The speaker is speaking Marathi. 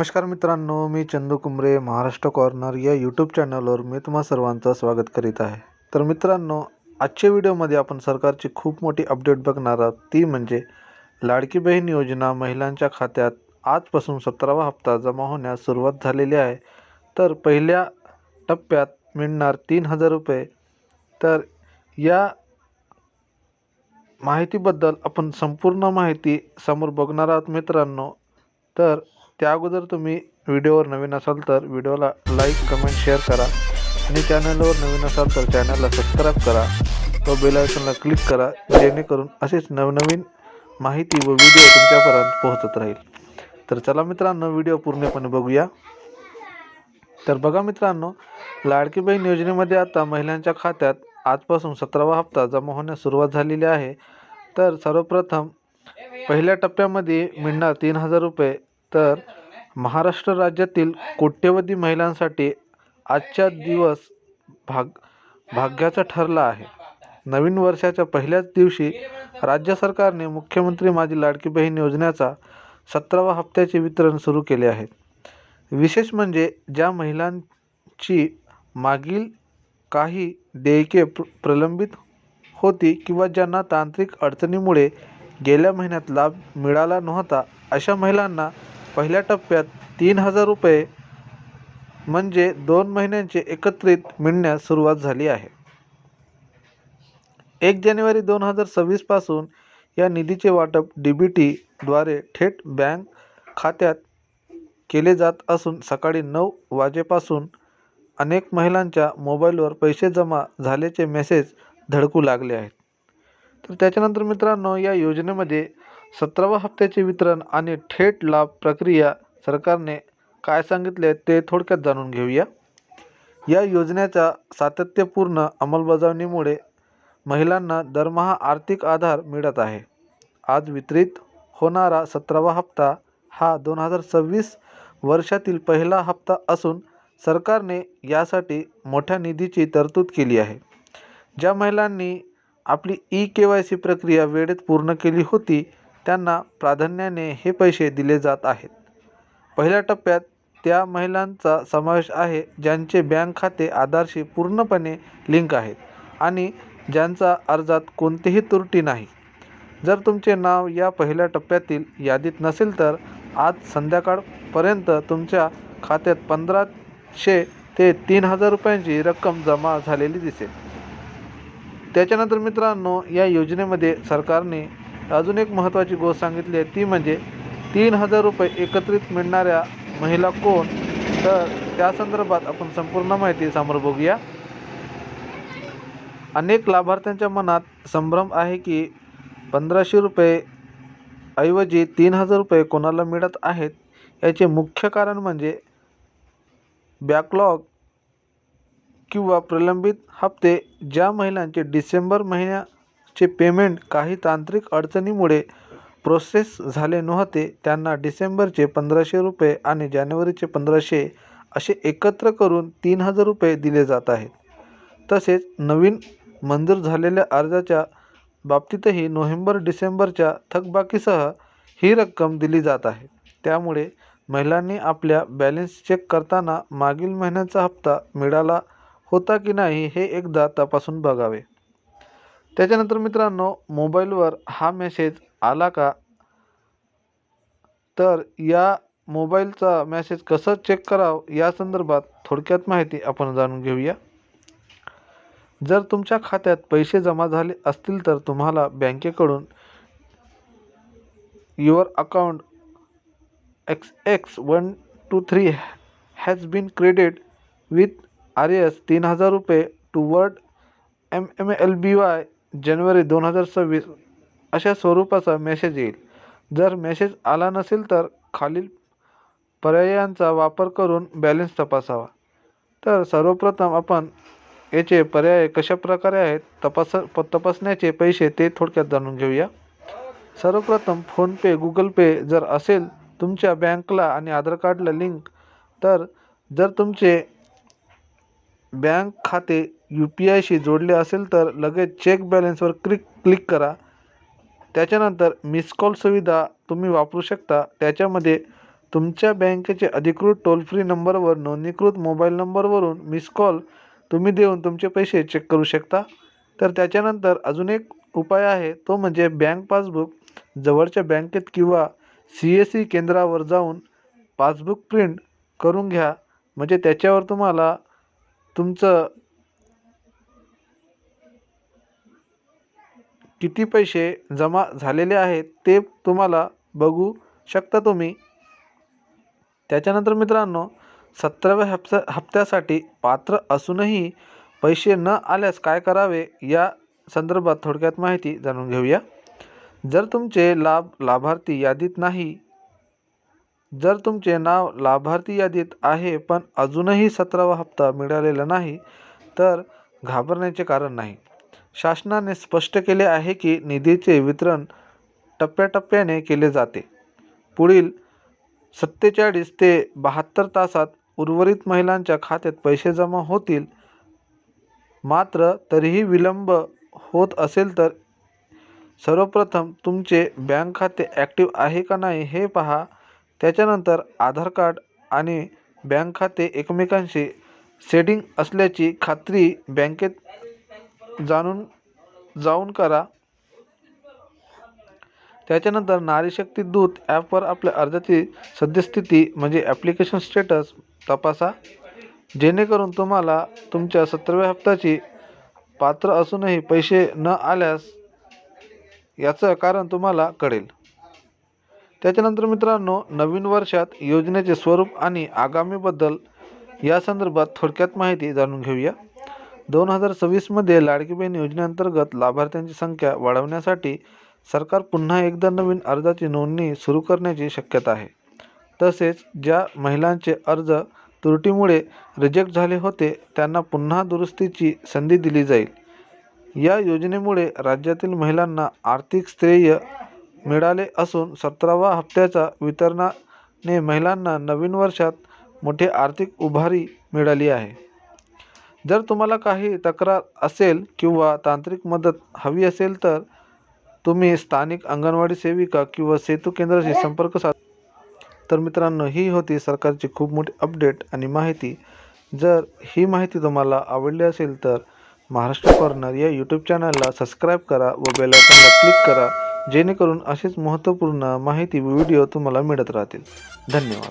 नमस्कार मित्रांनो मी चंदू कुंबरे महाराष्ट्र कॉर्नर या यूट्यूब चॅनलवर मी तुम्हा सर्वांचं स्वागत करीत आहे. तर मित्रांनो आजच्या व्हिडिओमध्ये आपण सरकारची खूप मोठी अपडेट बघणार आहोत. ती म्हणजे लाडकी बहीण योजना महिलांच्या खात्यात आजपासून सतरावा हप्ता जमा होण्यास सुरुवात झालेली आहे. तर पहिल्या टप्प्यात मिळणार तीन हजार रुपये. तर या माहितीबद्दल आपण संपूर्ण माहिती समोर बघणार आहोत मित्रांनो. तर त्या अगोदर तुम्ही व्हिडिओवर नवीन असाल तर व्हिडिओला लाईक कमेंट शेअर करा. आणि चॅनलवर नवीन असाल तर चॅनलला सबस्क्राईब करा. व बेल क्लिक करा जेणेकरून असेच नवनवीन माहिती व व्हिडिओ तुमच्यापर्यंत पोहोचत राहील. तर चला मित्रांनो व्हिडिओ पूर्णपणे बघूया. तर बघा मित्रांनो लाडकी बहीण योजनेमध्ये आता महिलांच्या खात्यात आजपासून सतरावा हप्ता जमा होण्यास सुरुवात झालेली आहे. तर सर्वप्रथम पहिल्या टप्प्यामध्ये मिळणार तीन हजार रुपये. तर महाराष्ट्र राज्यातील कोट्यवधी महिलांसाठी आजचा दिवस भाग भाग्याचा ठरला आहे. नवीन वर्षाच्या पहिल्याच दिवशी राज्य सरकारने मुख्यमंत्री माझी लाडकी बहीण योजनेचा सतरावा हप्त्याचे वितरण सुरू केले आहे. विशेष म्हणजे ज्या महिलांची मागील काही देयके प्र प्रलंबित होती किंवा ज्यांना तांत्रिक अडचणीमुळे गेल्या महिन्यात लाभ मिळाला नव्हता अशा महिलांना पहिल्या टप्प्यात तीन हजार रुपये म्हणजे दोन महिन्यांचे एकत्रित मिळण्यास सुरुवात झाली आहे. एक जानेवारी दोन हजार सव्वीसपासून या निधीचे वाटप डी बी टीद्वारे थेट बँक खात्यात केले जात असून सकाळी नऊ वाजेपासून अनेक महिलांच्या मोबाईलवर पैसे जमा झाल्याचे मेसेज धडकू लागले आहेत. तर त्याच्यानंतर मित्रांनो या योजनेमध्ये सतरावा हप्त्याचे वितरण आणि थेट लाभ प्रक्रिया सरकारने काय सांगितले ते थोडक्यात जाणून घेऊया. या योजनेच्या सातत्यपूर्ण अंमलबजावणीमुळे महिलांना दरमहा आर्थिक आधार मिळत आहे. आज वितरित होणारा सतरावा हप्ता हा दोन हजार सव्वीस वर्षातील पहिला हप्ता असून सरकारने यासाठी मोठ्या निधीची तरतूद केली आहे. ज्या महिलांनी आपली ई के वाय सी प्रक्रिया वेळेत पूर्ण केली होती त्यांना प्राधान्याने हे पैसे दिले जात आहेत. पहिल्या टप्प्यात त्या महिलांचा समावेश आहे ज्यांचे बँक खाते आधारशी पूर्णपणे लिंक आहेत आणि ज्यांचा अर्जात कोणतीही त्रुटी नाही. जर तुमचे नाव या पहिल्या टप्प्यातील यादीत नसेल तर आज संध्याकाळपर्यंत तुमच्या खात्यात पंधराशे ते तीन हजार रुपयांची रक्कम जमा झालेली दिसेल. त्याच्यानंतर मित्रांनो या योजनेमध्ये सरकारने अजून एक महत्त्वाची गोष्ट सांगितली आहे ती म्हणजे तीन हजार रुपये एकत्रित मिळणाऱ्या महिला कोण? तर त्या संदर्भात आपण संपूर्ण माहिती समोर बघूया. अनेक लाभार्थ्यांच्या मनात संभ्रम आहे की पंधराशे रुपये ऐवजी तीन हजार रुपये कोणाला मिळत आहेत? याचे मुख्य कारण म्हणजे बॅकलॉग किंवा प्रलंबित हप्ते ज्या महिलांचे डिसेंबर महिन्या चे पेमेंट काही तांत्रिक अडचणीमुळे प्रोसेस झाले नव्हते त्यांना डिसेंबरचे पंधराशे रुपये आणि जानेवारीचे पंधराशे असे एकत्र करून तीन हजार रुपये दिले जात आहेत. तसेच नवीन मंजूर झालेल्या अर्जाच्या बाबतीतही नोव्हेंबर डिसेंबरच्या थकबाकीसह ही रक्कम दिली जात आहे. त्यामुळे महिलांनी आपल्या बॅलेन्स चेक करताना मागील महिन्याचा हप्ता मिळाला होता की नाही हे एकदा तपासून बघावे. त्याच्यानंतर मित्रांनो मोबाईलवर हा मेसेज आला का? तर या मोबाईलचा मेसेज कसं चेक करावं या संदर्भात थोडक्यात माहिती आपण जाणून घेऊया. जर तुमच्या खात्यात पैसे जमा झाले असतील तर तुम्हाला बँकेकडून your account X X one two three has been credit with R S तीन हजार रुपये toward M M L B Y जानेवारी दोन हजार सव्वीस अशा स्वरूपाचा मेसेज येईल. जर मेसेज आला नसेल तर खालील पर्यायांचा वापर करून बॅलेन्स तपासावा. तर सर्वप्रथम आपण याचे पर्याय कशा प्रकारे आहेत तपास प तपासण्याचे पैसे ते थोडक्यात जाणून घेऊया. सर्वप्रथम फोनपे गुगल पे जर असेल तुमच्या बँकला आणि आधार कार्डला लिंक तर जर तुमचे बँक खाते यू पी आयशी जोडले असेल तर लगेच चेक बॅलन्सवर क्लिक क्लिक करा. त्याच्यानंतर मिस कॉल सुविधा तुम्ही वापरू शकता. त्याच्यामध्ये तुमच्या बँकेचे अधिकृत टोल फ्री नंबरवर नोंदणीकृत मोबाईल नंबरवरून मिस कॉल तुम्ही देऊन तुमचे पैसे चेक करू शकता. तर त्याच्यानंतर अजून एक उपाय आहे तो म्हणजे बँक पासबुक जवळच्या बँकेत किंवा सी एस सी केंद्रावर जाऊन पासबुक प्रिंट करून घ्या. म्हणजे त्याच्यावर तुम्हाला तुमचं किती पैसे जमा झालेले आहेत ते तुम्हाला बघू शकता तुम्ही. त्याच्यानंतर मित्रांनो सतराव्या हप्त्या हप्त्यासाठी पात्र असूनही पैसे न आल्यास काय करावे या संदर्भात थोडक्यात माहिती जाणून घेऊया. जर तुमचे लाभ लाभार्थी यादीत नाही जर तुमचे नाव लाभार्थी यादीत आहे पण अजूनही सतरावा हप्ता मिळालेला नाही तर घाबरण्याचे कारण नाही. शासनाने स्पष्ट केले आहे की निधीचे वितरण टप्प्याटप्प्याने केले जाते. पुढील सत्तेचाळीस ते बहात्तर तासात उर्वरित महिलांच्या खात्यात पैसे जमा होतील. मात्र तरीही विलंब होत असेल तर सर्वप्रथम तुमचे बँक खाते ॲक्टिव्ह आहे का नाही हे पहा. त्याच्यानंतर आधार कार्ड आणि बँक खाते एकमेकांशी सेटिंग असल्याची खात्री बँकेत जाणून जाऊन करा. त्याच्यानंतर नारीशक्ती दूत ॲपवर आपल्या अर्जाची सद्यस्थिती म्हणजे ॲप्लिकेशन स्टेटस तपासा. जेणेकरून तुम्हाला तुमच्या सतराव्या हप्त्याची पात्र असूनही पैसे न आल्यास याचं कारण तुम्हाला कळेल. त्याच्यानंतर मित्रांनो नवीन वर्षात योजनेचे स्वरूप आणि आगामीबद्दल या संदर्भात थोडक्यात माहिती जाणून घेऊया. दोन हजार सव्वीसमध्ये लाडकी बहीण योजनेअंतर्गत लाभार्थ्यांची संख्या वाढवण्यासाठी सरकार पुन्हा एकदा नवीन अर्जाची नोंदणी सुरू करण्याची शक्यता आहे. तसेच ज्या महिलांचे अर्ज त्रुटीमुळे रिजेक्ट झाले होते त्यांना पुन्हा दुरुस्तीची संधी दिली जाईल. या योजनेमुळे राज्यातील महिलांना आर्थिक स्थैर्य मिळाले असून सतरावा हप्त्याच्या वितरणाने महिलांना नवीन वर्षात मोठी आर्थिक उभारी मिळाली आहे. जर तुम्हाला काही तक्रार असेल किंवा तांत्रिक मदत हवी असेल तर तुम्ही स्थानिक अंगणवाडी सेविका किंवा सेतू केंद्राशी संपर्क साध. तर मित्रांनो ही होती सरकारची खूप मोठी अपडेट आणि माहिती. जर ही माहिती तुम्हाला आवडली असेल तर महाराष्ट्र कॉर्नर या यूट्यूब चॅनलला सबस्क्राईब करा व बेलायकनला क्लिक करा. जेणेकरून असेच महत्त्वपूर्ण माहिती व्हिडिओ तुम्हाला मिळत राहतील. धन्यवाद.